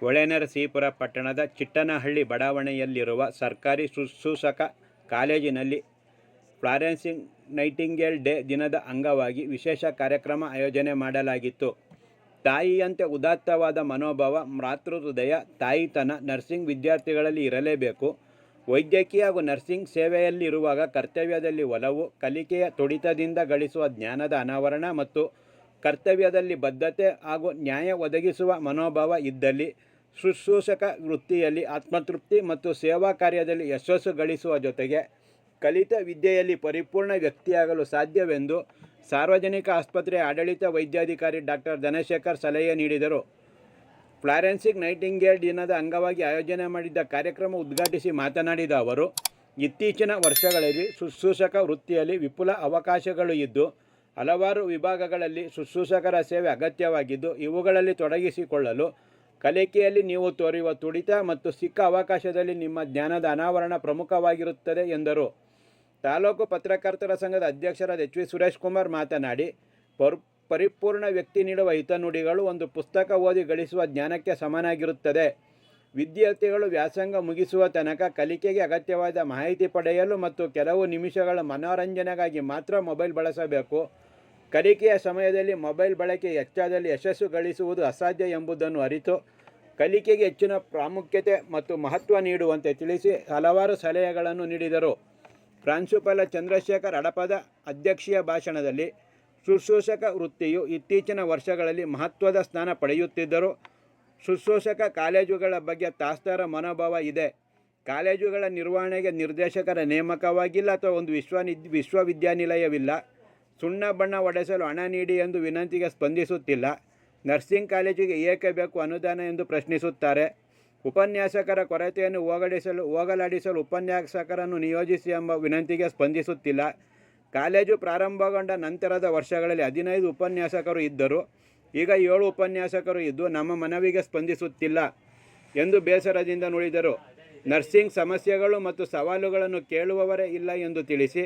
ಹೊಳೆನರಸೀಪುರ ಪಟ್ಟಣದ ಚಿಟ್ಟನಹಳ್ಳಿ ಬಡಾವಣೆಯಲ್ಲಿರುವ ಸರ್ಕಾರಿ ಶುಶ್ರೂಷಕ ಕಾಲೇಜಿನಲ್ಲಿ ಫ್ಲಾರೆನ್ಸಿಂಗ್ ನೈಟಿಂಗೇಲ್ ಡೇ ದಿನದ ಅಂಗವಾಗಿ ವಿಶೇಷ ಕಾರ್ಯಕ್ರಮ ಆಯೋಜನೆ ಮಾಡಲಾಗಿತ್ತು. ತಾಯಿಯಂತೆ ಉದಾತ್ತವಾದ ಮನೋಭಾವ, ಮಾತೃಹೃದಯ, ತಾಯಿತನ ನರ್ಸಿಂಗ್ ವಿದ್ಯಾರ್ಥಿಗಳಲ್ಲಿ ಇರಲೇಬೇಕು. ವೈದ್ಯಕೀಯ ಹಾಗೂ ನರ್ಸಿಂಗ್ ಸೇವೆಯಲ್ಲಿರುವಾಗ ಕರ್ತವ್ಯದಲ್ಲಿ ಒಲವು, ಕಲಿಕೆಯ ತುಡಿತದಿಂದ ಗಳಿಸುವ ಜ್ಞಾನದ ಅನಾವರಣ ಮತ್ತು ಕರ್ತವ್ಯದಲ್ಲಿ ಬದ್ಧತೆ ಹಾಗೂ ನ್ಯಾಯ ಒದಗಿಸುವ ಮನೋಭಾವ ಇದ್ದಲ್ಲಿ, ಶುಶ್ರೂಷಕ ವೃತ್ತಿಯಲ್ಲಿ ಆತ್ಮತೃಪ್ತಿ ಮತ್ತು ಸೇವಾ ಕಾರ್ಯದಲ್ಲಿ ಯಶಸ್ಸು ಗಳಿಸುವ ಜೊತೆಗೆ ಕಲಿತ ವಿದ್ಯೆಯಲ್ಲಿ ಪರಿಪೂರ್ಣ ವ್ಯಕ್ತಿಯಾಗಲು ಸಾಧ್ಯವೆಂದು ಸಾರ್ವಜನಿಕ ಆಸ್ಪತ್ರೆಯ ಆಡಳಿತ ವೈದ್ಯಾಧಿಕಾರಿ ಡಾಕ್ಟರ್ ಧನಶೇಖರ್ ಸಲಹೆ ನೀಡಿದರು. ಫ್ಲಾರೆನ್ಸಿಕ್ ನೈಟಿಂಗೇಲ್ ದಿನದ ಅಂಗವಾಗಿ ಆಯೋಜನೆ ಮಾಡಿದ್ದ ಕಾರ್ಯಕ್ರಮ ಉದ್ಘಾಟಿಸಿ ಮಾತನಾಡಿದ ಅವರು, ಇತ್ತೀಚಿನ ವರ್ಷಗಳಲ್ಲಿ ಶುಶ್ರೂಷಕ ವೃತ್ತಿಯಲ್ಲಿ ವಿಪುಲ ಅವಕಾಶಗಳು ಇದ್ದು ಹಲವಾರು ವಿಭಾಗಗಳಲ್ಲಿ ಶುಶ್ರೂಷಕರ ಸೇವೆ ಅಗತ್ಯವಾಗಿದ್ದು, ಇವುಗಳಲ್ಲಿ ತೊಡಗಿಸಿಕೊಳ್ಳಲು ಕಲಿಕೆಯಲ್ಲಿ ನೀವು ತೋರುವ ತುಡಿತ ಮತ್ತು ಸಿಕ್ಕ ಅವಕಾಶದಲ್ಲಿ ನಿಮ್ಮ ಜ್ಞಾನದ ಅನಾವರಣ ಪ್ರಮುಖವಾಗಿರುತ್ತದೆ ಎಂದರು. ತಾಲೂಕು ಪತ್ರಕರ್ತರ ಸಂಘದ ಅಧ್ಯಕ್ಷರಾದ ಎಚ್ ವಿ ಸುರೇಶ್ ಕುಮಾರ್ ಮಾತನಾಡಿ, ಪರ್, ಪರಿಪೂರ್ಣ ವ್ಯಕ್ತಿ ನೀಡುವ ಹಿತನುಡಿಗಳು ಒಂದು ಪುಸ್ತಕ ಓದಿ ಗಳಿಸುವ ಜ್ಞಾನಕ್ಕೆ ಸಮನಾಗಿರುತ್ತದೆ. ವಿದ್ಯಾರ್ಥಿಗಳು ವ್ಯಾಸಂಗ ಮುಗಿಸುವ ತನಕ ಕಲಿಕೆಗೆ ಅಗತ್ಯವಾದ ಮಾಹಿತಿ ಪಡೆಯಲು ಮತ್ತು ಕೆಲವು ನಿಮಿಷಗಳ ಮನೋರಂಜನೆಗಾಗಿ ಮಾತ್ರ ಮೊಬೈಲ್ ಬಳಸಬೇಕು. ಕಲಿಕೆಯ ಸಮಯದಲ್ಲಿ ಮೊಬೈಲ್ ಬಳಕೆ ಹೆಚ್ಚಾದಲ್ಲಿ ಯಶಸ್ಸು ಗಳಿಸುವುದು ಅಸಾಧ್ಯ ಎಂಬುದನ್ನು ಅರಿತು ಕಲಿಕೆಗೆ ಹೆಚ್ಚಿನ ಪ್ರಾಮುಖ್ಯತೆ ಮತ್ತು ಮಹತ್ವ ನೀಡುವಂತೆ ತಿಳಿಸಿ ಹಲವಾರು ಸಲಹೆಗಳನ್ನು ನೀಡಿದರು. ಪ್ರಾಂಶುಪಾಲ ಚಂದ್ರಶೇಖರ್ ಹಡಪದ ಅಧ್ಯಕ್ಷೀಯ ಭಾಷಣದಲ್ಲಿ ಶುಶ್ರೂಷಕ ವೃತ್ತಿಯು ಇತ್ತೀಚಿನ ವರ್ಷಗಳಲ್ಲಿ ಮಹತ್ವದ ಸ್ಥಾನ ಪಡೆಯುತ್ತಿದ್ದರು. ಶುಶ್ರೂಷಕ ಕಾಲೇಜುಗಳ ಬಗ್ಗೆ ತಾಸ್ತಾರ ಮನೋಭಾವ ಇದೆ. ಕಾಲೇಜುಗಳ ನಿರ್ವಹಣೆಗೆ ನಿರ್ದೇಶಕರ ನೇಮಕವಾಗಿಲ್ಲ ಅಥವಾ ಒಂದು ವಿಶ್ವ ವಿಶ್ವವಿದ್ಯಾನಿಲಯವಿಲ್ಲ. ಸುಣ್ಣ ಬಣ್ಣ ಒಡೆಸಲು ಹಣ ನೀಡಿ ಎಂದು ವಿನಂತಿಗೆ ಸ್ಪಂದಿಸುತ್ತಿಲ್ಲ. ನರ್ಸಿಂಗ್ ಕಾಲೇಜಿಗೆ ಏಕೆ ಬೇಕು ಅನುದಾನ ಎಂದು ಪ್ರಶ್ನಿಸುತ್ತಾರೆ. ಉಪನ್ಯಾಸಕರ ಕೊರತೆಯನ್ನು ಹೋಗಡಿಸಲು, ಹೋಗಲಾಡಿಸಲು ಉಪನ್ಯಾಸಕರನ್ನು ನಿಯೋಜಿಸಿ ಎಂಬ ವಿನಂತಿಗೆ ಸ್ಪಂದಿಸುತ್ತಿಲ್ಲ. ಕಾಲೇಜು ಪ್ರಾರಂಭಗೊಂಡ ನಂತರದ ವರ್ಷಗಳಲ್ಲಿ ಹದಿನೈದು ಉಪನ್ಯಾಸಕರು ಇದ್ದರು. ಈಗ ಏಳು ಉಪನ್ಯಾಸಕರು ಇದ್ದು ನಮ್ಮ ಮನವಿಗೆ ಸ್ಪಂದಿಸುತ್ತಿಲ್ಲ ಎಂದು ಬೇಸರದಿಂದ ನುಡಿದರು. ನರ್ಸಿಂಗ್ ಸಮಸ್ಯೆಗಳು ಮತ್ತು ಸವಾಲುಗಳನ್ನು ಕೇಳುವವರೇ ಇಲ್ಲ ಎಂದು ತಿಳಿಸಿ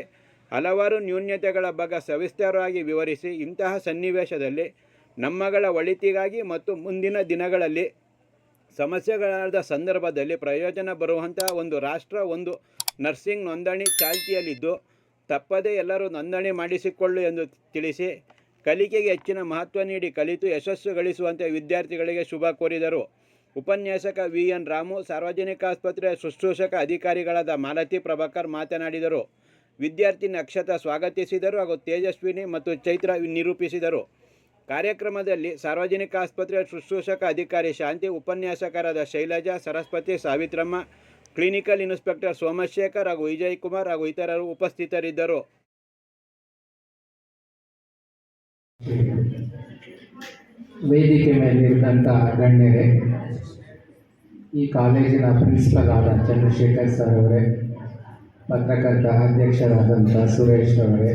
ಹಲವಾರು ನ್ಯೂನ್ಯತೆಗಳ ಬಗ್ಗೆ ಸವಿಸ್ತಾರವಾಗಿ ವಿವರಿಸಿ ಇಂತಹ ಸನ್ನಿವೇಶದಲ್ಲಿ ನಮ್ಮಗಳ ಒಳಿತಿಗಾಗಿ ಮತ್ತು ಮುಂದಿನ ದಿನಗಳಲ್ಲಿ ಸಮಸ್ಯೆಗಳಾದ ಸಂದರ್ಭದಲ್ಲಿ ಪ್ರಯೋಜನ ಬರುವಂತಹ ಒಂದು ರಾಷ್ಟ್ರ, ಒಂದು ನರ್ಸಿಂಗ್ ನೋಂದಣಿ ಚಾಲ್ತಿಯಲ್ಲಿದ್ದು ತಪ್ಪದೇ ಎಲ್ಲರೂ ನೋಂದಣಿ ಮಾಡಿಸಿಕೊಳ್ಳು ಎಂದು ತಿಳಿಸಿ ಕಲಿಕೆಗೆ ಹೆಚ್ಚಿನ ಮಹತ್ವ ನೀಡಿ ಕಲಿತು ಯಶಸ್ಸು ಗಳಿಸುವಂತೆ ವಿದ್ಯಾರ್ಥಿಗಳಿಗೆ ಶುಭ ಕೋರಿದರು. ಉಪನ್ಯಾಸಕ ವಿ ಎನ್ ರಾಮು, ಸಾರ್ವಜನಿಕ ಆಸ್ಪತ್ರೆಯ ಶುಶ್ರೂಷಕ ಅಧಿಕಾರಿಗಳಾದ ಮಾಲತಿ ಪ್ರಭಾಕರ್ ಮಾತನಾಡಿದರು. ವಿದ್ಯಾರ್ಥಿನಿ ನಕ್ಷತ್ರ ಸ್ವಾಗತಿಸಿದರು ಹಾಗೂ ತೇಜಸ್ವಿನಿ ಮತ್ತು ಚೈತ್ರ ನಿರೂಪಿಸಿದರು. ಕಾರ್ಯಕ್ರಮದಲ್ಲಿ ಸಾರ್ವಜನಿಕ ಆಸ್ಪತ್ರೆಯ ಶುಶ್ರೂಷಕ ಅಧಿಕಾರಿ ಶಾಂತಿ, ಉಪನ್ಯಾಸಕರಾದ ಶೈಲಜಾ, ಸರಸ್ವತಿ, ಸಾವಿತ್ರಮ್ಮ, ಕ್ಲಿನಿಕಲ್ ಇನ್ಸ್ಪೆಕ್ಟರ್ ಸೋಮಶೇಖರ್ ಹಾಗೂ ವಿಜಯ್ ಕುಮಾರ್ ಹಾಗೂ ಇತರರು ಉಪಸ್ಥಿತರಿದ್ದರು. ವೇದಿಕೆ ಗಣ್ಯರೇ, ಈ ಕಾಲೇಜಿನ ಪ್ರಿನ್ಸಿಪಲ್ ಆದ ಚಂದ್ರಶೇಖರ್ ಸರ್ ಅವರೇ ಪತ್ರಕರ್ತ ಅಧ್ಯಕ್ಷರಾದಂಥ ಸುರೇಶ್ ಅವರೇ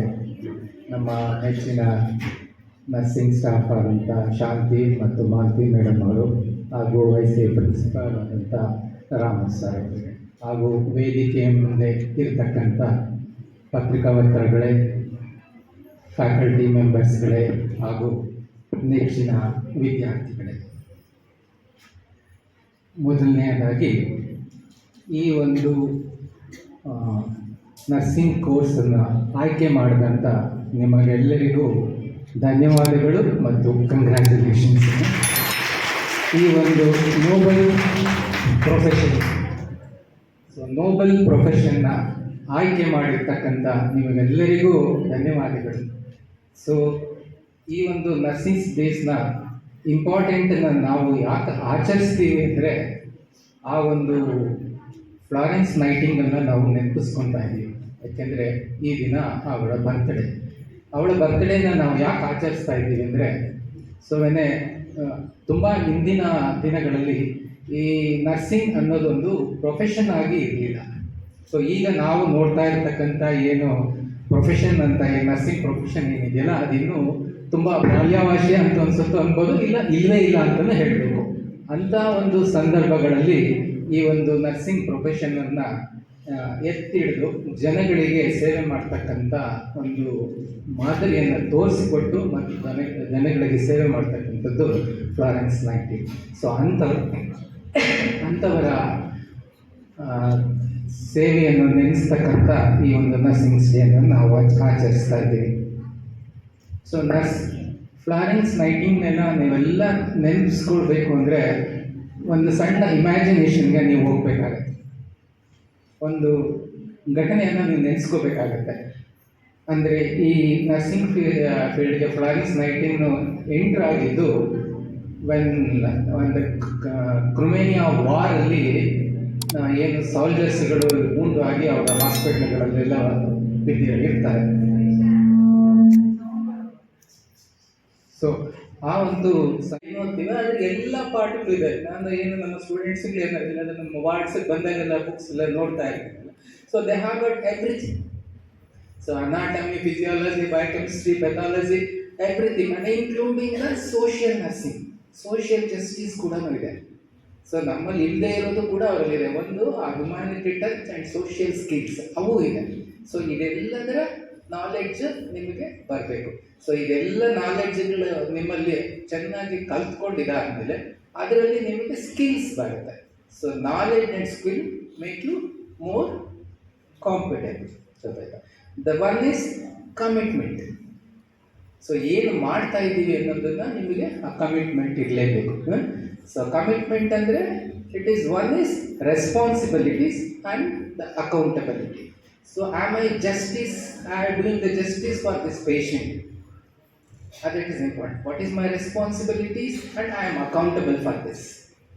ನಮ್ಮ ನೆಚ್ಚಿನ ನರ್ಸಿಂಗ್ ಸ್ಟಾಫ್ ಆದಂಥ ಶಾಂತಿ ಮತ್ತು ಮಾಲತಿ ಮೇಡಮ್ ಅವರು ಹಾಗೂ ವೈಸ್ ಪ್ರಿನ್ಸಿಪಾಲ್ ಆದಂಥ ರಾಮ ಸರ್ ಹಾಗೂ ವೇದಿಕೆಯ ಮುಂದೆ ಇರತಕ್ಕಂಥ ಪತ್ರಿಕಾವಂತರಗಳೇ ಫ್ಯಾಕಲ್ಟಿ ಮೆಂಬರ್ಸ್ಗಳೇ ಹಾಗೂ ನೆಚ್ಚಿನ ವಿದ್ಯಾರ್ಥಿಗಳೇ. ಮೊದಲನೆಯದಾಗಿ ಈ ಒಂದು ನರ್ಸಿಂಗ್ ಕೋರ್ಸನ್ನು ಆಯ್ಕೆ ಮಾಡಿದಂಥ ನಿಮಗೆಲ್ಲರಿಗೂ ಧನ್ಯವಾದಗಳು ಮತ್ತು ಕಂಗ್ರ್ಯಾಚುಲೇಷನ್ಸ್ ಈ ಒಂದು ನೋಬಲ್ ಪ್ರೊಫೆಷನ್ ಸೊ ನೋಬಲ್ ಪ್ರೊಫೆಷನ್ನ ಆಯ್ಕೆ ಮಾಡಿರ್ತಕ್ಕಂಥ ನಿಮಗೆಲ್ಲರಿಗೂ ಧನ್ಯವಾದಗಳು. ಸೊ ಈ ಒಂದು ನರ್ಸಿಂಗ್ಸ್ ಡೇಸ್ನ ಇಂಪಾರ್ಟೆಂಟನ್ನು ನಾವು ಯಾಕೆ ಆಚರಿಸ್ತೀವಿ ಅಂದರೆ, ಆ ಒಂದು ಫ್ಲಾರೆನ್ಸ್ ನೈಟಿಂಗನ್ನು ನಾವು ನೆನಪಿಸ್ಕೊತಾ ಇದ್ದೀವಿ. ಯಾಕೆಂದರೆ ಈ ದಿನ ಅವಳ ಬರ್ತ್ಡೇ ಅವಳ ಬರ್ತ್ಡೇನ ನಾವು ಯಾಕೆ ಆಚರಿಸ್ತಾ ಇದ್ದೀವಿ ಅಂದರೆ ಸೊ ವೆನೆ ತುಂಬ ಹಿಂದಿನ ದಿನಗಳಲ್ಲಿ ಈ ನರ್ಸಿಂಗ್ ಅನ್ನೋದೊಂದು ಪ್ರೊಫೆಷನ್ ಆಗಿ ಇರಲಿಲ್ಲ. ಸೊ ಈಗ ನಾವು ನೋಡ್ತಾ ಇರ್ತಕ್ಕಂಥ ಏನು ಪ್ರೊಫೆಷನ್ ಅಂತ, ಈ ನರ್ಸಿಂಗ್ ಪ್ರೊಫೆಷನ್ ಏನಿದೆಯಲ್ಲ, ಅದಿನ್ನೂ ತುಂಬ ಬಾಲ್ಯಾವಾಸಿ ಅಂತ ಅನ್ಸುತ್ತೋ ಅನ್ಬೋದು, ಇಲ್ಲ, ಇಲ್ಲವೇ ಇಲ್ಲ ಅಂತಲೂ ಹೇಳಬೇಕು. ಅಂಥ ಒಂದು ಸಂದರ್ಭಗಳಲ್ಲಿ ಈ ಒಂದು ನರ್ಸಿಂಗ್ ಪ್ರೊಫೆಷನನ್ನು ಎತ್ತಿ ಹಿಡಿದು ಜನಗಳಿಗೆ ಸೇವೆ ಮಾಡ್ತಕ್ಕಂಥ ಒಂದು ಮಾದರಿಯನ್ನು ತೋರಿಸಿಕೊಟ್ಟು ಮತ್ತು ಜನ, ಜನಗಳಿಗೆ ಸೇವೆ ಮಾಡ್ತಕ್ಕಂಥದ್ದು ಫ್ಲಾರೆನ್ಸ್ ನೈಟಿ ಸೊ ಅಂಥವ್ರು ಅಂಥವರ ಸೇವೆಯನ್ನು ನೆನೆಸ್ತಕ್ಕಂಥ ಈ ಒಂದು ನರ್ಸಿಂಗ್ ಡೇಯನ್ನು ನಾವು ಆಚ- ಆಚರಿಸ್ತಾ ಇದ್ದೀವಿ. ಸೊ ನರ್ಸ್ ಫ್ಲಾರೆನ್ಸ್ ನೈಟಿಂಗ್ನೆಲ್ಲ ನೀವೆಲ್ಲ ನೆನೆಸ್ಕೊಳ್ಬೇಕು ಅಂದರೆ ಒಂದು ಸಣ್ಣ ಇಮ್ಯಾಜಿನೇಷನ್ಗೆ ನೀವು ಹೋಗ್ಬೇಕಾಗತ್ತೆ. ಒಂದು ಘಟನೆಯನ್ನು ನೀವು ನೆನೆಸ್ಕೋಬೇಕಾಗತ್ತೆ. ಅಂದರೆ ಈ ನರ್ಸಿಂಗ್ ಫೀಲ್ಡ್ ಫೀಲ್ಡ್ಗೆ ಫ್ಲಾರಿಸ್ ನೈಟಿಂಗ್ ಎಂಟ್ರ್ ಆಗಿದ್ದು ವೆನ್ ಒಂದು ಕ್ರೊಮೇನಿಯಾ ವಾರಲ್ಲಿ ಏನು ಸೋಲ್ಜರ್ಸ್ಗಳು ಉಂಡು ಆಗಿ ಅವರ ಹಾಸ್ಪಿಟ್ಲ್ಗಳಲ್ಲೆಲ್ಲ ಬಿದ್ದು ಸೊ ಆ ಒಂದು ನೋಡ್ತೀವಿ ಅದ್ರ ಎಲ್ಲ ಪಾಠಗಳು ಇದೆ ನಾನು ಏನು ನಮ್ಮ ಸ್ಟೂಡೆಂಟ್ಸ್ಗೆ ಏನಾಗಿಲ್ಲ ಅದು ನಮ್ಮ ವಾಟ್ಸಪ್ ಬಂದಾಗೆಲ್ಲ ಬುಕ್ಸ್ ಎಲ್ಲ ನೋಡ್ತಾ ಇರ್ತೀನಿ so they have got everything so anatomy physiology biochemistry pathology everything and including the social nursing social justice ಕೂಡ ಇದೆ. ಸೊ ನಮ್ಮಲ್ಲಿ ಇಲ್ಲದೆ ಇರೋದು ಕೂಡ ಅವರಲ್ಲಿದೆ. ಒಂದು ಆ humanity touch and social skills ಅವು ಇದೆ. ಸೊ ಇದೆಲ್ಲದರ ನಾಲೆಡ್ಜ್ ನಿಮಗೆ ಬರಬೇಕು. ಸೊ ಇದೆಲ್ಲ ನಾಲೆಡ್ಜ್ಗಳು ನಿಮ್ಮಲ್ಲಿ ಚೆನ್ನಾಗಿ ಕಲ್ತ್ಕೊಂಡಿದ್ದಾದಮೇಲೆ ಅದರಲ್ಲಿ ನಿಮಗೆ ಸ್ಕಿಲ್ಸ್ ಬರುತ್ತೆ. So knowledge and skill make you more competent ಜೊತೆಗೆ the one is commitment so ಏನು ಮಾಡ್ತಾ ಇದ್ದೀವಿ ಅನ್ನೋದನ್ನು ನಿಮಗೆ ಆ ಕಮಿಟ್ಮೆಂಟ್ ಇರಲೇಬೇಕು. ಸೊ ಕಮಿಟ್ಮೆಂಟ್ ಅಂದರೆ it is one is responsibilities and the accountability so am I I are doing the justice for this patient ಅದು it is important what is my responsibilities and I am accountable for this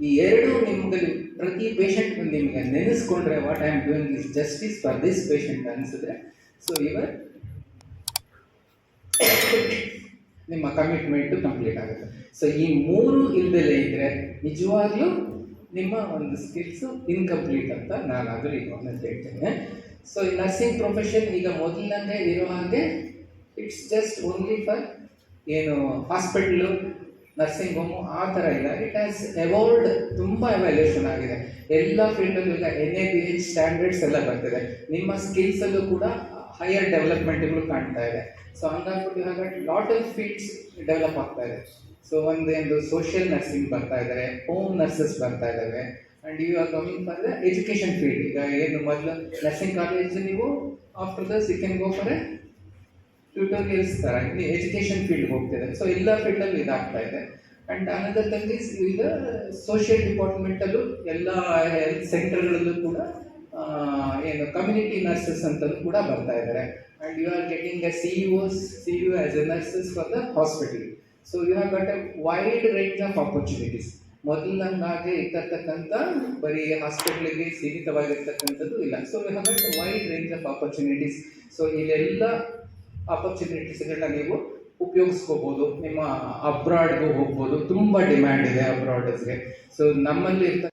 ಈ ಎರಡು ನಿಮಗೆ, ಪ್ರತಿ patient ನಿಮಗೆ ನೆನೆಸ್ಕೊಂಡ್ರೆ what I am doing is justice for this patient ಅನಿಸಿದ್ರೆ. So ಇವರ್ ನಿಮ್ಮ commitment complete ಆಗುತ್ತೆ. ಸೊ ಈ ಮೂರು ಇಲ್ಲದಲ್ಲೇ ಇದ್ದರೆ ನಿಜವಾಗ್ಲೂ ನಿಮ್ಮ ಒಂದು ಸ್ಕಿಲ್ಸು ಇನ್ಕಂಪ್ಲೀಟ್ ಅಂತ ನಾನಾದರೂ ಈಗ ಒಂದೊಂದು ಹೇಳ್ತೇನೆ. ಸೊ ಈ ನರ್ಸಿಂಗ್ ಪ್ರೊಫೆಷನ್ ಈಗ ಮೊದಲಿನಂತೆ ಇರೋ ಹಾಗೆ ಇಟ್ಸ್ ಜಸ್ಟ್ ಓನ್ಲಿ ಫಾರ್ ಏನು ಹಾಸ್ಪಿಟ್ಲು ನರ್ಸಿಂಗ್ ಹೋಮು ಆ ಥರ ಇಲ್ಲ. ಇಟ್ ಹ್ಯಾಸ್ ಎವಾಲ್ಡ್ ತುಂಬ ಎವ್ಯಾಲ್ಯೂಷನ್ ಆಗಿದೆ. ಎಲ್ಲ ಫೀಲ್ಡಲ್ಲೂ ಈಗ N A B H standards ಎಲ್ಲ ಬರ್ತಿದೆ. ನಿಮ್ಮ ಸ್ಕಿಲ್ಸಲ್ಲೂ ಕೂಡ ಹೈಯರ್ ಡೆವಲಪ್ಮೆಂಟ್ಗಳು ಕಾಣ್ತಾ ಇದೆ. ಸೊ ಹಂಗಾಗ್ಬಿಟ್ಟು ಇವಾಗ ಲಾಟ್ ಆಫ್ ಫೀಲ್ಡ್ಸ್ ಡೆವಲಪ್ ಆಗ್ತಾ ಇದೆ. ಸೊ ಒಂದು ಸೋಷಿಯಲ್ ನರ್ಸಿಂಗ್ ಬರ್ತಾ ಇದ್ದಾರೆ ಹೋಮ್ ನರ್ಸಸ್ ಬರ್ತಾ ಇದ್ದಾವೆ and you are coming for the education field ಈಗ ಏನು ಮೊದಲು ನರ್ಸಿಂಗ್ ಕಾಲೇಜ್ ನೀವು after thus you can go for a tutorials ಥರ ಇಲ್ಲಿ ಎಜುಕೇಷನ್ ಫೀಲ್ಡ್ ಹೋಗ್ತಿದೆ. ಸೊ ಎಲ್ಲ ಫೀಲ್ಡಲ್ಲೂ ಇದಾಗ್ತಾ ಇದೆ. ಆ್ಯಂಡ್ ಅನದರ್ ಥಿಂಗ್ ಇಸ್ ಈಗ ಸೋಷಿಯಲ್ ಡಿಪಾರ್ಟ್ಮೆಂಟಲ್ಲೂ ಎಲ್ಲ ಹೆಲ್ತ್ ಸೆಂಟರ್ಗಳಲ್ಲೂ ಕೂಡ ಏನು ಕಮ್ಯುನಿಟಿ ನರ್ಸಸ್ ಅಂತಲೂ ಕೂಡ ಬರ್ತಾ ಇದ್ದಾರೆ. And you are getting a C U's C U as a nurses for the hospital so you have got a wide range of opportunities ಮೊದಲಿನಂಗಾಗೆ ಇರ್ತಕ್ಕಂಥ ಬರೀ ಹಾಸ್ಪಿಟ್ಲಿಗೆ ಸೀಮಿತವಾಗಿರ್ತಕ್ಕಂಥದ್ದು ಇಲ್ಲ. So we have wide range of opportunities so ಇಲ್ಲೆಲ್ಲ ಆಪರ್ಚುನಿಟೀಸ್ಗಳನ್ನ ನೀವು ಉಪಯೋಗಿಸ್ಕೋಬೋದು. ನಿಮ್ಮ ಅಬ್ರಾಡ್ಗೂ ಹೋಗ್ಬೋದು. ತುಂಬ ಡಿಮ್ಯಾಂಡ್ ಇದೆ ಅಬ್ರಾಡಸ್ಗೆ ಸೊ ನಮ್ಮಲ್ಲಿ ಇರ್ತ